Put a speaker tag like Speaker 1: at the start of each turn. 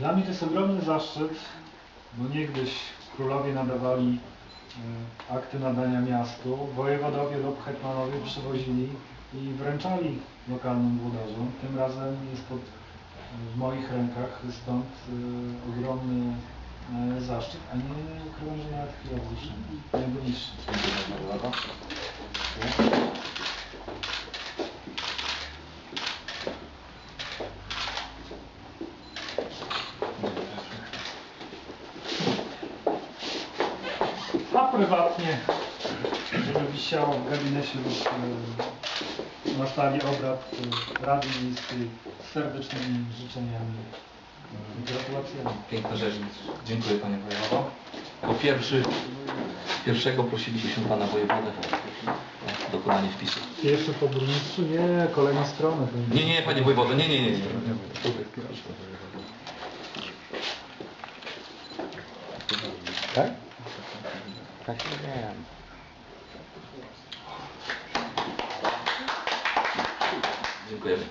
Speaker 1: Dla mnie to jest ogromny zaszczyt, bo niegdyś królowie nadawali e, akty nadania miastu, wojewodowie lub hetmanowie przywozili i wręczali lokalnym włodarzom. Tym razem jest to e, w moich rękach, stąd e, ogromny zaszczyt, a nie ukrywam, że nawet chwila.
Speaker 2: Dziękuję bardzo.
Speaker 1: A prywatnie, żeby wisiało w gabinecie lub e, na sali obrad e, Rady Miejskiej z serdecznymi życzeniami e, i gratulacjami.
Speaker 2: Piękna rzecz. Dziękuję Panie Wojewodo. Po pierwszy, pierwszego prosiliśmy Pana Wojewodę o dokonanie wpisu.
Speaker 1: Jeszcze po burmistrzu? Nie, kolejna strona.
Speaker 2: Nie, nie, Panie Wojewodo, nie, nie, nie. nie.
Speaker 3: Tak? Nie wiem.
Speaker 2: Dziękujemy.